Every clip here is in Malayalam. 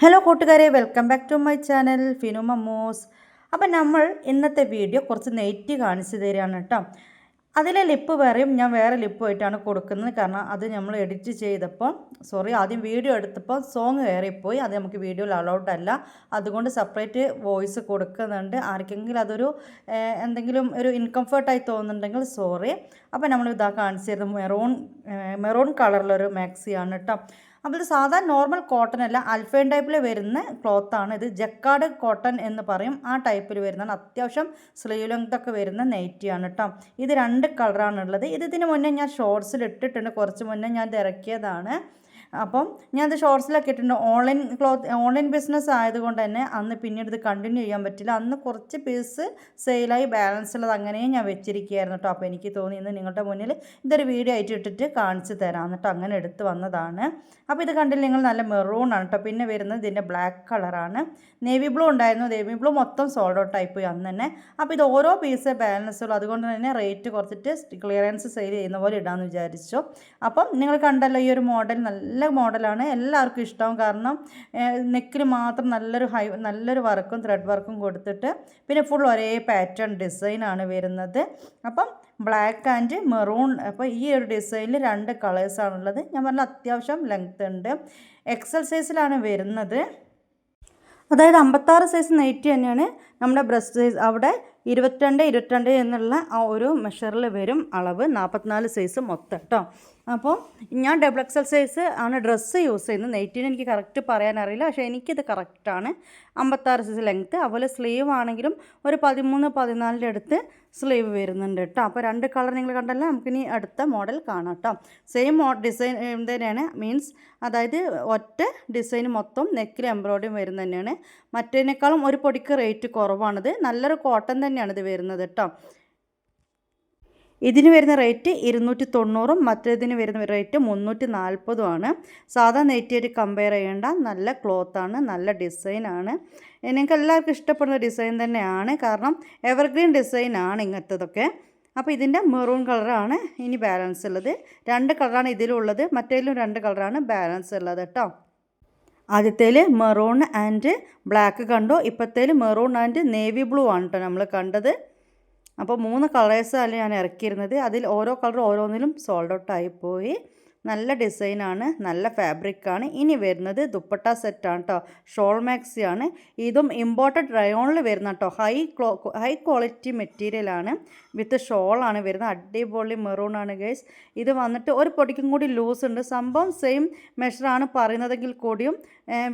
ഹലോ കൂട്ടുകാരെ welcome back to my channel Finu Mammos. അപ്പം നമ്മൾ ഇന്നത്തെ വീഡിയോ കുറച്ച് നെയ്റ്റ് കാണിച്ചു തരികയാണ് കേട്ടോ. അതിലെ ലിപ്പ് വേറെയും ഞാൻ വേറെ ലിപ്പ് ലിപ്പുമായിട്ടാണ് കൊടുക്കുന്നത്. കാരണം അത് നമ്മൾ എഡിറ്റ് ചെയ്തപ്പോൾ സോറി ആദ്യം വീഡിയോ എടുത്തപ്പോൾ സോങ് കയറിപ്പോയി. അത് നമുക്ക് വീഡിയോയിൽ അലൗഡ് അല്ല. അതുകൊണ്ട് സെപ്പറേറ്റ് വോയിസ് കൊടുക്കുന്നുണ്ട്. ആർക്കെങ്കിലും അതൊരു എന്തെങ്കിലും ഒരു ഇൻകംഫർട്ടായി തോന്നുന്നുണ്ടെങ്കിൽ സോറി. അപ്പോൾ നമ്മൾ ഇതാ കാണിച്ചു തരുന്നത് മെറൂൺ മെറൂൺ കളറിലൊരു മാക്സിയാണ് കേട്ടോ. അപ്പോൾ ഇത് സാധാരണ നോർമൽ കോട്ടൺ അല്ല അൽഫൈൻ ടൈപ്പിൽ വരുന്ന ക്ലോത്താണ് ഇത് ജക്കാർഡ് കോട്ടൺ എന്ന് പറയും. ആ ടൈപ്പിൽ വരുന്നതാണ്. അത്യാവശ്യം സ്ലീവ് ഒക്കെ വരുന്ന നൈറ്റിയാണ് കേട്ടോ ഇത് രണ്ട് കളറാണുള്ളത് ഇത് ഇതിന് മുന്നേ ഞാൻ ഷോർട്സിൽ ഇട്ടിട്ടുണ്ട്. കുറച്ച് മുന്നേ ഞാൻ ഇത് ഇറക്കിയതാണ്. അപ്പം ഞാനത് ഷോർട്സിലൊക്കെ ഇട്ടിട്ടുണ്ട്. ഓൺലൈൻ ക്ലോത്ത് ഓൺലൈൻ ബിസിനസ് ആയതുകൊണ്ട് തന്നെ അന്ന് പിന്നീട് ഇത് കണ്ടിന്യൂ ചെയ്യാൻ പറ്റില്ല. അന്ന് കുറച്ച് പീസ് സെയിലായി ബാലൻസ് ഉള്ളത് അങ്ങനെയും ഞാൻ വെച്ചിരിക്കുകയായിരുന്നു കേട്ടോ അപ്പോൾ എനിക്ക് തോന്നി ഇന്ന് നിങ്ങളുടെ മുന്നിൽ ഇതൊരു വീഡിയോ ആയിട്ട് ഇട്ടിട്ട് കാണിച്ചു തരാം എന്നിട്ട് അങ്ങനെ എടുത്ത് വന്നതാണ്. അപ്പോൾ ഇത് കണ്ടില്ല നിങ്ങൾ നല്ല മെറൂൺ ആണ് കേട്ടോ പിന്നെ വരുന്നത് ഇതിന്റെ ബ്ലാക്ക് കളറാണ് നേവി ബ്ലൂ ഉണ്ടായിരുന്നു. നേവി ബ്ലൂ മൊത്തം സോൾഡ് ഔട്ട് ആയിപ്പോയി അന്ന് തന്നെ. അപ്പോൾ ഇത് ഓരോ പീസ് ബാലൻസ് ഉള്ളൂ അതുകൊണ്ട് തന്നെ റേറ്റ് കുറച്ചിട്ട് ക്ലിയറൻസ് സെയിൽ ചെയ്യുന്ന പോലെ ഇടാമെന്ന് വിചാരിച്ചു. അപ്പം നിങ്ങൾ കണ്ടല്ലോ ഈ ഒരു മോഡൽ നല്ല മോഡലാണ് എല്ലാവർക്കും ഇഷ്ടമാവും കാരണം നെക്കിൽ മാത്രം നല്ലൊരു ഹൈ നല്ലൊരു വർക്കും ത്രെഡ് വർക്കും കൊടുത്തിട്ട് പിന്നെ ഫുൾ ഒരേ പാറ്റേൺ ഡിസൈനാണ് വരുന്നത്. അപ്പം ബ്ലാക്ക് ആൻഡ് മെറൂൺ അപ്പോൾ ഈ ഒരു ഡിസൈനിൽ രണ്ട് കളേഴ്സാണുള്ളത് ഞാൻ പറഞ്ഞ അത്യാവശ്യം ലെങ്ത് ഉണ്ട്. എക്സൽ സൈസിലാണ് വരുന്നത്. അതായത് അമ്പത്താറ് സൈസ് നൈറ്റി തന്നെയാണ് നമ്മുടെ ബ്രസ്റ്റ് സൈസ് അവിടെ ഇരുപത്തിരണ്ട് ഇരുപത്തിരണ്ട് എന്നുള്ള ആ ഒരു മെഷറിൽ വരും അളവ്. നാൽപ്പത്തിനാല് സൈസ് മൊത്തം കേട്ടോ അപ്പോൾ ഞാൻ ഡബിൾ എക്സൽ സൈസ് ആണ് ഡ്രസ്സ് യൂസ് ചെയ്യുന്നത്. നെയ്റ്റിന് എനിക്ക് കറക്റ്റ് പറയാനറിയില്ല. പക്ഷേ എനിക്കിത് കറക്റ്റാണ് അമ്പത്താറ് സൈസ് ലെങ്ത്ത് അതുപോലെ സ്ലീവ് ആണെങ്കിലും ഒരു പതിമൂന്ന് പതിനാലിന്റെ അടുത്ത് സ്ലീവ് വരുന്നുണ്ട് കേട്ടോ അപ്പോൾ രണ്ട് കളർ നിങ്ങൾ കണ്ടല്ലോ നമുക്കിനി അടുത്ത മോഡൽ കാണാം കേട്ടോ സെയിം മോ ഡിസൈൻ തന്നെയാണ് മീൻസ് അതായത് ഒറ്റ ഡിസൈൻ മൊത്തം നെക്കിൽ എംബ്രോയിഡറി വരുന്നത് തന്നെയാണ്. മറ്റേതിനേക്കാളും ഒരു പൊടിക്ക് റേറ്റ് കുറവാണിത്. നല്ലൊരു കോട്ടൺ തന്നെയാണ് ഇത് വരുന്നത് കേട്ടോ ഇതിന് വരുന്ന റേറ്റ് ഇരുന്നൂറ്റി തൊണ്ണൂറും മറ്റേതിന് വരുന്ന റേറ്റ് മുന്നൂറ്റി നാൽപ്പതുമാണ് സാധാ നെയ്റ്റിയായിട്ട് കമ്പയർ ചെയ്യേണ്ട നല്ല ക്ലോത്താണ് നല്ല ഡിസൈനാണ് നിങ്ങൾക്ക് എല്ലാവർക്കും ഇഷ്ടപ്പെടുന്ന ഡിസൈൻ തന്നെയാണ്. കാരണം എവർഗ്രീൻ ഡിസൈനാണ് ഇങ്ങനത്തതൊക്കെ. അപ്പോൾ ഇതിന്റെ മെറൂൺ കളറാണ് ഇനി ബാലൻസ് ഉള്ളത്. രണ്ട് കളറാണ് ഇതിലുള്ളത്. മറ്റേതിലും രണ്ട് കളറാണ് ബാലൻസ് ഉള്ളത് കേട്ടോ. ആദ്യത്തേൽ മെറൂൺ ആൻഡ് ബ്ലാക്ക് കണ്ടു. ഇപ്പോഴത്തേൽ മെറൂൺ ആൻഡ് നേവി ബ്ലൂ ആണ് കേട്ടോ നമ്മൾ കണ്ടത്. അപ്പോൾ മൂന്ന് കളേഴ്സാണ് ഞാൻ ഇറക്കിയിരുന്നത്. അതിൽ ഓരോ കളർ ഓരോന്നിലും സോൾഡ് ഔട്ട് ആയിപ്പോയി നല്ല ഡിസൈനാണ് നല്ല ഫാബ്രിക്കാണ് ഇനി വരുന്നത് ദുപ്പട്ട സെറ്റാണ് കേട്ടോ ഷോൾ മാക്സിയാണ് ഇതും ഇമ്പോർട്ടഡ് റയോണിൽ വരുന്ന കേട്ടോ ഹൈ ക്ലോ ഹൈ ക്വാളിറ്റി മെറ്റീരിയലാണ് വിത്ത് ഷോളാണ് വരുന്നത്. അടിപൊളി മെറൂണാണ് ഗൈസ് ഇത് വന്നിട്ട് ഒരു പൊടിക്കും കൂടി ലൂസ് ഉണ്ട്. സംഭവം സെയിം മെഷറാണ് പറയുന്നതെങ്കിൽ കൂടിയും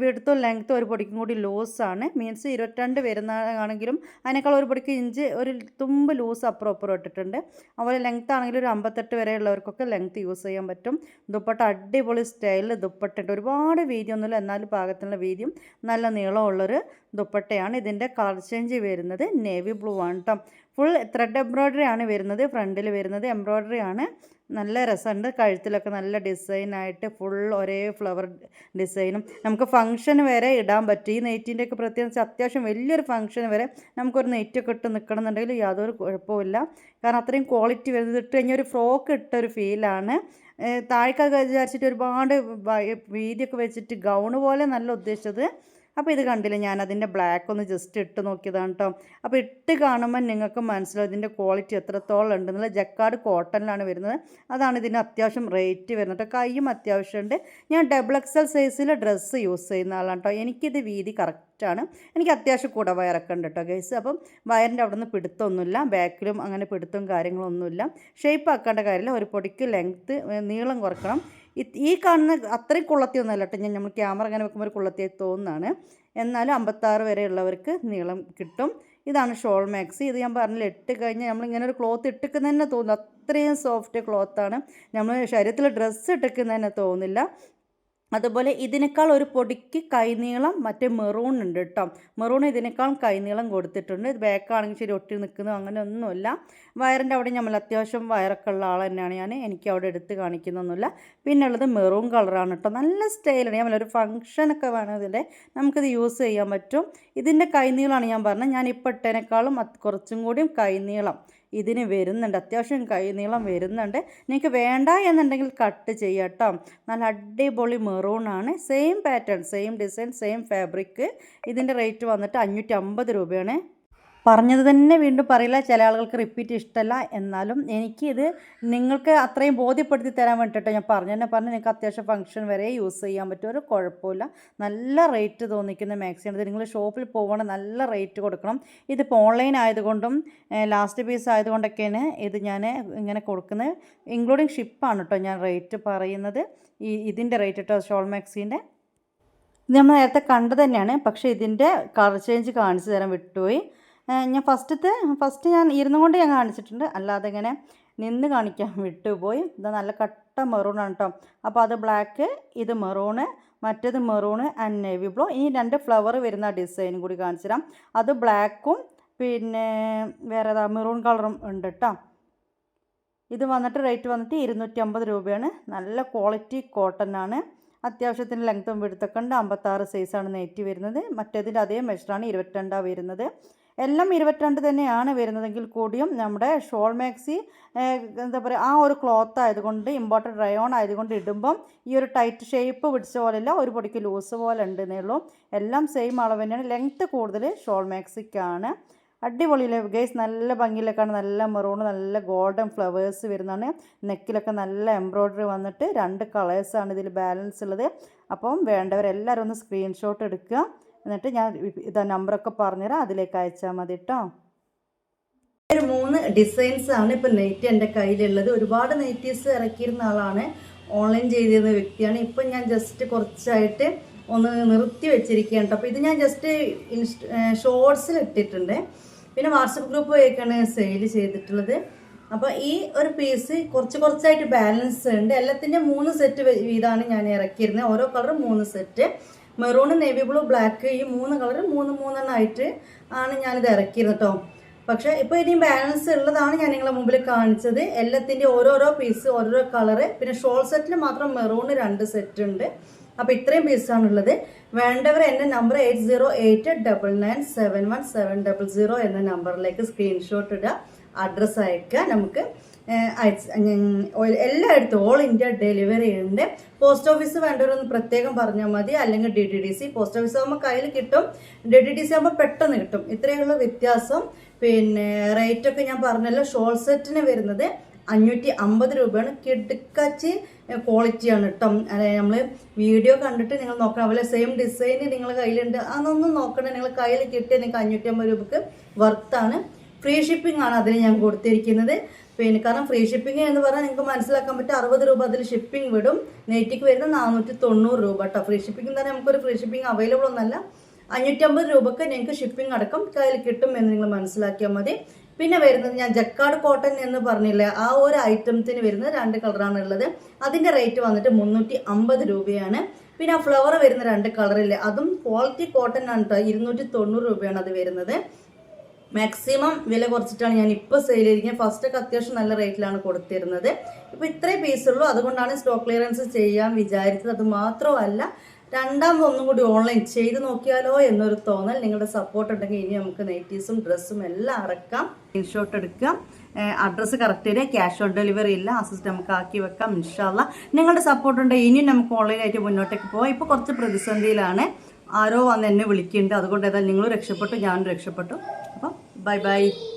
വിടുത്തും ലെങ്ത്തും ഒരു പൊടിക്കും കൂടി ലൂസാണ് മീൻസ് ഇരുപത്തിരണ്ട് വരുന്നതാണെങ്കിലും അതിനേക്കാൾ ഒരു പൊടിക്ക് ഇഞ്ച് ഒരു തുമ്പ് ലൂസ് അപ്പുറം അപ്പുറം ഇട്ടിട്ടുണ്ട്. അതുപോലെ ലെങ്ത് ആണെങ്കിൽ ഒരു അമ്പത്തെട്ട് വരെ ഉള്ളവർക്കൊക്കെ ലെങ്ത് യൂസ് ചെയ്യാൻ പറ്റും. ദുപ്പട്ട അടിപൊളി സ്റ്റൈലിൽ ദുപ്പട്ടുണ്ട് ഒരുപാട് വീതിയൊന്നുമില്ല എന്നാലും പാകത്തിനുള്ള വീതിയും നല്ല നീളമുള്ളൊരു ദുപ്പട്ടയാണ്. ഇതിന്റെ കളർ ചേഞ്ച് വരുന്നത് നേവി ബ്ലൂ ആണ് കേട്ടോ ഫുൾ ത്രെഡ് എംബ്രോയ്ഡറി ആണ് വരുന്നത്. ഫ്രണ്ടിൽ വരുന്നത് എംബ്രോയ്ഡറി ആണ്. നല്ല രസമുണ്ട്. കഴുത്തിലൊക്കെ നല്ല ഡിസൈനായിട്ട് ഫുൾ ഒരേ ഫ്ലവർ ഡിസൈനും നമുക്ക് ഫംഗ്ഷൻ വരെ ഇടാൻ പറ്റും. ഈ നെയ്റ്റിന്റെ ഒക്കെ പ്രത്യേകിച്ച് അത്യാവശ്യം വലിയൊരു ഫംഗ്ഷൻ വരെ നമുക്കൊരു നെയ്റ്റൊക്കെ ഇട്ട് നിൽക്കണമെന്നുണ്ടെങ്കിൽ യാതൊരു കുഴപ്പമില്ല കാരണം അത്രയും ക്വാളിറ്റി വരുന്നത് ഇട്ട് കഴിഞ്ഞാൽ ഒരു ഫ്രോക്ക് ഇട്ടൊരു ഫീലാണ് താഴേക്കൊക്കെ വിചാരിച്ചിട്ട് ഒരുപാട് വീതിയൊക്കെ വെച്ചിട്ട് ഗൗൺ പോലെ നല്ല ഉദ്ദേശിച്ചത് അപ്പോൾ ഇത് കണ്ടില്ല ഞാൻ അതിന്റെ ബ്ലാക്ക് ഒന്ന് ജസ്റ്റ് ഇട്ട് നോക്കിയതാണ് കേട്ടോ അപ്പോൾ ഇട്ട് കാണുമ്പോൾ നിങ്ങൾക്ക് മനസ്സിലാവും ഇതിന്റെ ക്വാളിറ്റി എത്രത്തോളം ഉണ്ടെന്നുള്ള ജക്കാട് കോട്ടണിലാണ് വരുന്നത്. അതാണ് ഇതിന് അത്യാവശ്യം റേറ്റ് വരുന്നത് കൈയും അത്യാവശ്യമുണ്ട്. ഞാൻ ഡബിൾ എക്സൽ സൈസിൽ ഡ്രസ്സ് യൂസ് ചെയ്യുന്ന ആളാണ് കേട്ടോ എനിക്കിത് വീതി കറക്റ്റാണ് എനിക്ക് അത്യാവശ്യം കൂടെ വയറൊക്കെ ഉണ്ട് കേട്ടോ ഗൈസ് അപ്പം വയറിന്റെ അവിടെ നിന്ന് പിടുത്തമൊന്നുമില്ല ബാക്കിലും അങ്ങനെ പിടുത്തവും കാര്യങ്ങളൊന്നുമില്ല. ഷേപ്പ് ആക്കേണ്ട കാര്യമില്ല. ഒരു പൊടിക്ക് ലെങ്ത്ത് നീളം കുറക്കണം. ഈ കാണുന്ന അത്രയും കുള്ളത്തിയൊന്നുമല്ല കേട്ടോ. ഞാൻ നമ്മൾ ക്യാമറ അങ്ങനെ വെക്കുമ്പോൾ ഒരു കുള്ളത്തിയായി തോന്നുന്നതാണ്. എന്നാലും അമ്പത്താറ് വരെ ഉള്ളവർക്ക് നീളം കിട്ടും. ഇതാണ് ഷോൾ മാക്സ്. ഇത് ഞാൻ പറഞ്ഞില്ല ഇട്ട് കഴിഞ്ഞാൽ നമ്മളിങ്ങനെ ഒരു ക്ലോത്ത് ഇട്ടിക്കുന്ന തന്നെ തോന്നും അത്രയും സോഫ്റ്റ് ക്ലോത്താണ്. നമ്മൾ ശരീരത്തിൽ ഡ്രസ്സ് ഇട്ടിക്കുന്ന തന്നെ തോന്നില്ല അതുപോലെ ഇതിനേക്കാൾ ഒരു പൊടിക്ക് കൈനീളം മറ്റേ മെറൂൺ ഉണ്ട് കേട്ടോ. മെറൂൺ ഇതിനേക്കാൾ കൈനീളം കൊടുത്തിട്ടുണ്ട്. ഇത് ബാക്കാണെങ്കിൽ ശരി ഒട്ടി നിൽക്കുന്നു അങ്ങനെ ഒന്നുമില്ല വയറിന്റെ അവിടെ നമ്മൾ അത്യാവശ്യം വയറൊക്കെ ഉള്ള ആൾ തന്നെയാണ് ഞാൻ. എനിക്ക് അവിടെ എടുത്ത് കാണിക്കുന്നൊന്നുമില്ല. പിന്നെ ഉള്ളത് മെറൂൺ കളറാണ് കേട്ടോ. നല്ല സ്റ്റൈലാണ് ഒരു ഫംഗ്ഷനൊക്കെ വേണം ഇതിന്റെ നമുക്കിത് യൂസ് ചെയ്യാൻ പറ്റും. ഇതിന്റെ കൈനീളമാണ് ഞാൻ പറഞ്ഞത്. ഞാൻ ഇപ്പോൾ ഇട്ടതിനേക്കാളും കുറച്ചും കൂടിയും കൈനീളം. ഇതിന് വരുന്നുണ്ട്. അത്യാവശ്യം കൈ നീളം വരുന്നുണ്ട്. നിങ്ങൾക്ക് വേണ്ട എന്നുണ്ടെങ്കിൽ കട്ട് ചെയ്യാം കേട്ടോ നല്ല അടിപൊളി മെറൂണാണ് same pattern same design same fabric ഇതിന്റെ റേറ്റ് വന്നിട്ട് അഞ്ഞൂറ്റി രൂപയാണ്. പറഞ്ഞത് തന്നെ വീണ്ടും പറയില്ല. ചില ആളുകൾക്ക് റിപ്പീറ്റ് ഇഷ്ടമല്ല എന്നാലും എനിക്കിത് നിങ്ങൾക്ക് അത്രയും ബോധ്യപ്പെടുത്തി തരാൻ വേണ്ടിയിട്ടോ ഞാൻ പറഞ്ഞു തന്നെ പറഞ്ഞു നിങ്ങൾക്ക് അത്യാവശ്യം ഫംഗ്ഷൻ വരെ യൂസ് ചെയ്യാൻ പറ്റും. ഒരു കുഴപ്പമില്ല. നല്ല റേറ്റ് തോന്നിക്കുന്ന മാക്സിമം ഇത്. നിങ്ങൾ ഷോപ്പിൽ പോകണം നല്ല റേറ്റ് കൊടുക്കണം. ഇതിപ്പോൾ ഓൺലൈൻ ആയതുകൊണ്ടും ലാസ്റ്റ് പീസ് ആയതുകൊണ്ടൊക്കെയാണ് ഇത് ഞാൻ ഇങ്ങനെ കൊടുക്കുന്നത്. ഇൻക്ലൂഡിങ് ഷിപ്പാണ് കേട്ടോ ഞാൻ റേറ്റ് പറയുന്നത്. ഈ ഇതിന്റെ റേറ്റ് കേട്ടോ ഷോൾ മാക്സിന്റെ നമ്മൾ നേരത്തെ കണ്ടു തന്നെയാണ്. പക്ഷേ ഇതിന്റെ കളർ ചേഞ്ച് കാണിച്ചു തരാൻ വിട്ടുപോയി. ഞാൻ ഫസ്റ്റത്തെ ഫസ്റ്റ് ഞാൻ ഇരുന്നു കൊണ്ട് ഞാൻ കാണിച്ചിട്ടുണ്ട്. അല്ലാതെ ഇങ്ങനെ നിന്ന് കാണിക്കാൻ വിട്ടുപോയി. ഇത് നല്ല കട്ട മെറൂണാണ് കേട്ടോ അപ്പോൾ അത് ബ്ലാക്ക് ഇത് മെറൂണ് മറ്റേത് മെറൂണ് ആൻഡ് നേവി ബ്ലൂ ഇനി രണ്ട് ഫ്ലവർ വരുന്ന ഡിസൈനും കൂടി കാണിച്ചു തരാം അത് ബ്ലാക്കും പിന്നെ വേറെ ഏതാ മെറൂൺ കളറും ഉണ്ട് കേട്ടോ ഇത് വന്നിട്ട് റേറ്റ് വന്നിട്ട് ഇരുന്നൂറ്റി അമ്പത് രൂപയാണ്. നല്ല ക്വാളിറ്റി കോട്ടൺ ആണ്. അത്യാവശ്യത്തിന് ലെങ്ത്തും വിടുത്തൊക്കെ ഉണ്ട്. അമ്പത്താറ് സൈസാണ് നെറ്റ് വരുന്നത്. മറ്റേതിന്റെ അതേ മെഷറാണ് ഇരുപത്തിരണ്ടാണ് വരുന്നത്. എല്ലാം ഇരുപത്തിരണ്ട് തന്നെയാണ് വരുന്നതെങ്കിൽ കൂടിയും നമ്മുടെ ഷോൾ മാക്സി എന്താ പറയുക ആ ഒരു ക്ലോത്ത് ആയതുകൊണ്ട് ഇമ്പോർട്ടന്റ് റയോൺ ആയതുകൊണ്ട് ഇടുമ്പം ഈ ഒരു ടൈറ്റ് ഷേപ്പ് പിടിച്ച പോലെയല്ല ഒരു പൊടിക്ക് ലൂസ് പോലെ ഉണ്ടെന്നേ ഉള്ളൂ. എല്ലാം സെയിം അളവ് തന്നെയാണ്. ലെങ്ത്ത് കൂടുതൽ ഷോൾ മാക്സിക്കാണ്. അടിപൊളിയിലെ ഗൈസ്? നല്ല ഭംഗിയിലൊക്കെയാണ് നല്ല മെറൂൺ നല്ല ഗോൾഡൻ ഫ്ലവേഴ്സ് വരുന്നതാണ്. നെക്കിലൊക്കെ നല്ല എംബ്രോയ്ഡറി വന്നിട്ട് രണ്ട് കളേഴ്സാണ് ഇതിൽ ബാലൻസ് ഉള്ളത്. അപ്പം വേണ്ടവരെല്ലാവരും ഒന്ന് സ്ക്രീൻഷോട്ട് എടുക്കുക. എന്നിട്ട് ഞാൻ ഇതാ നമ്പറൊക്കെ പറഞ്ഞുതരാം. അതിലേക്ക് അയച്ചാൽ മതി കേട്ടോ ഒരു മൂന്ന് ഡിസൈൻസ് ആണ് ഇപ്പം നെയ്റ്റ് എന്റെ കയ്യിലുള്ളത്. ഒരുപാട് നെയ്റ്റീസ് ഇറക്കിയിരുന്ന ആളാണ് ഓൺലൈൻ ചെയ്തിരുന്ന വ്യക്തിയാണ്. ഇപ്പം ഞാൻ ജസ്റ്റ് കുറച്ചായിട്ട് ഒന്ന് നിർത്തി വെച്ചിരിക്കുകയാണ് കേട്ടോ അപ്പോൾ ഇത് ഞാൻ ജസ്റ്റ് ഇൻസ്റ്റ ഷോർട്സിൽ ഇട്ടിട്ടുണ്ട്. പിന്നെ വാട്സപ്പ് ഗ്രൂപ്പ് വഴിയൊക്കെയാണ് സെയിൽ ചെയ്തിട്ടുള്ളത്. അപ്പോൾ ഈ ഒരു പീസ് കുറച്ച് കുറച്ചായിട്ട് ബാലൻസ് ഉണ്ട്. എല്ലാത്തിന്റെ മൂന്ന് സെറ്റ് വീതമാണ് ഞാൻ ഇറക്കിയിരുന്നത്. ഓരോ കളറും മൂന്ന് set maroon navy blue black ഈ മൂന്ന് കളർ മൂന്ന് മൂന്നെണ്ണമായിട്ട് ആണ് ഞാനിത് ഇറക്കിയിരുന്നത് കേട്ടോ പക്ഷേ ഇപ്പോൾ ഇനിയും ബാലൻസ് ഉള്ളതാണ് ഞാൻ നിങ്ങളെ മുമ്പിൽ കാണിച്ചത്. എല്ലാത്തിന്റെ ഓരോരോ പീസ് ഓരോരോ കളറ് പിന്നെ ഷോൾ സെറ്റിൽ മാത്രം മെറൂണ് രണ്ട് സെറ്റ് ഉണ്ട്. അപ്പോൾ ഇത്രയും പീസാണുള്ളത് വേണ്ടവർ എന്റെ number eight zero eight double nine seven one seven double zero എന്ന നമ്പറിലേക്ക് സ്ക്രീൻഷോട്ട് ഇടുക. അഡ്രസ്സ് അയക്കുക നമുക്ക് എല്ലായിടത്തും ഓൾ ഇന്ത്യ ഡെലിവറി ഉണ്ട്. പോസ്റ്റ് ഓഫീസ് വേണ്ടവരൊന്ന് പ്രത്യേകം പറഞ്ഞാൽ മതി. അല്ലെങ്കിൽ D T D C post office ആകുമ്പോൾ കയ്യിൽ കിട്ടും. ഡി ടി ഡി സി ആകുമ്പോൾ പെട്ടെന്ന് കിട്ടും. ഇത്രയുള്ള വ്യത്യാസം. പിന്നെ റേറ്റ് ഒക്കെ ഞാൻ പറഞ്ഞല്ലോ. ഷോൾ സെറ്റിന് വരുന്നത് അഞ്ഞൂറ്റി അമ്പത് രൂപയാണ്. കിടുക്കച്ച് ക്വാളിറ്റിയാണ് കേട്ടോ അതായത് നമ്മൾ വീഡിയോ കണ്ടിട്ട് നിങ്ങൾ നോക്കണം. അതുപോലെ സെയിം ഡിസൈൻ നിങ്ങൾ കയ്യിലുണ്ട്. അതൊന്നും നോക്കണ്ട നിങ്ങൾ കയ്യിൽ കിട്ടിയ നിങ്ങൾക്ക് അഞ്ഞൂറ്റി അമ്പത് രൂപക്ക് വർത്താണ് ഫ്രീ ഷിപ്പിംഗ് ആണ് അതിന് ഞാൻ കൊടുത്തിരിക്കുന്നത്. പിന്നെ കാരണം ഫ്രീ ഷിപ്പിംഗ് എന്ന് പറഞ്ഞാൽ നിങ്ങൾക്ക് മനസ്സിലാക്കാൻ പറ്റും അറുപത് രൂപ അതിൽ ഷിപ്പിംഗ് വിടും. നെറ്റിക്ക് വരുന്ന നാനൂറ്റി തൊണ്ണൂറ് രൂപ കേട്ടോ. ഫ്രീ ഷിപ്പിംഗ് തന്നെ നമുക്കൊരു ഫ്രീ ഷിപ്പിംഗ് അവൈലബിൾ ഒന്നല്ല. അഞ്ഞൂറ്റമ്പത് രൂപക്ക് നിങ്ങൾക്ക് ഷിപ്പിംഗ് അടക്കം കയ്യിൽ കിട്ടും എന്ന് നിങ്ങൾ മനസ്സിലാക്കിയാൽ മതി. പിന്നെ വരുന്നത് ഞാൻ ജക്കാട് കോട്ടൺ എന്ന് പറഞ്ഞില്ലേ ആ ഒരു ഐറ്റംസിന് വരുന്നത് രണ്ട് കളറാണ് ഉള്ളത്. അതിന്റെ റേറ്റ് വന്നിട്ട് മുന്നൂറ്റി അമ്പത് രൂപയാണ്. പിന്നെ ആ ഫ്ലവർ വരുന്ന രണ്ട് കളറില്ലേ അതും ക്വാളിറ്റി കോട്ടൺ ആണ് കേട്ടോ. ഇരുന്നൂറ്റി തൊണ്ണൂറ് രൂപയാണ് അത് വരുന്നത്. മാക്സിമം വില കുറച്ചിട്ടാണ് ഞാൻ ഇപ്പോൾ സെയിൽ ചെയ്തിരിക്കുന്നത്. ഫസ്റ്റ് ഒക്കെ അത്യാവശ്യം നല്ല റേറ്റിലാണ് കൊടുത്തിരുന്നത്. ഇപ്പോൾ ഇത്രയും പീസുള്ളൂ അതുകൊണ്ടാണ് സ്റ്റോക്ക് ക്ലിയറൻസ് ചെയ്യാൻ വിചാരിച്ചത്. അത് മാത്രമല്ല രണ്ടാമത് ഒന്നും കൂടി ഓൺലൈൻ ചെയ്ത് നോക്കിയാലോ എന്നൊരു തോന്നൽ നിങ്ങളുടെ സപ്പോർട്ട് ഉണ്ടെങ്കിൽ ഇനി നമുക്ക് നൈറ്റീസും ഡ്രസ്സും എല്ലാം അറക്കാം. സ്ക്രീൻഷോട്ട് എടുക്കാം അഡ്രസ്സ് കറക്റ്റ് ചെയ്ത് ക്യാഷ് ഓൺ ഡെലിവറി ഇല്ല. അസിസ്റ്റ് നമുക്ക് ആക്കി വെക്കാം ഇൻഷാല്ല നിങ്ങളുടെ സപ്പോർട്ട് ഉണ്ടെങ്കിൽ ഇനിയും നമുക്ക് ഓൺലൈനായിട്ട് മുന്നോട്ടേക്ക് പോകാം ഇപ്പോൾ കുറച്ച് പ്രതിസന്ധിയിലാണ്. ആരോ വന്ന് എന്നെ വിളിക്കുന്നുണ്ട്. അതുകൊണ്ട് ഏതായാലും നിങ്ങളും രക്ഷപ്പെട്ടു ഞാനും രക്ഷപ്പെട്ടു. അപ്പം Bye-bye.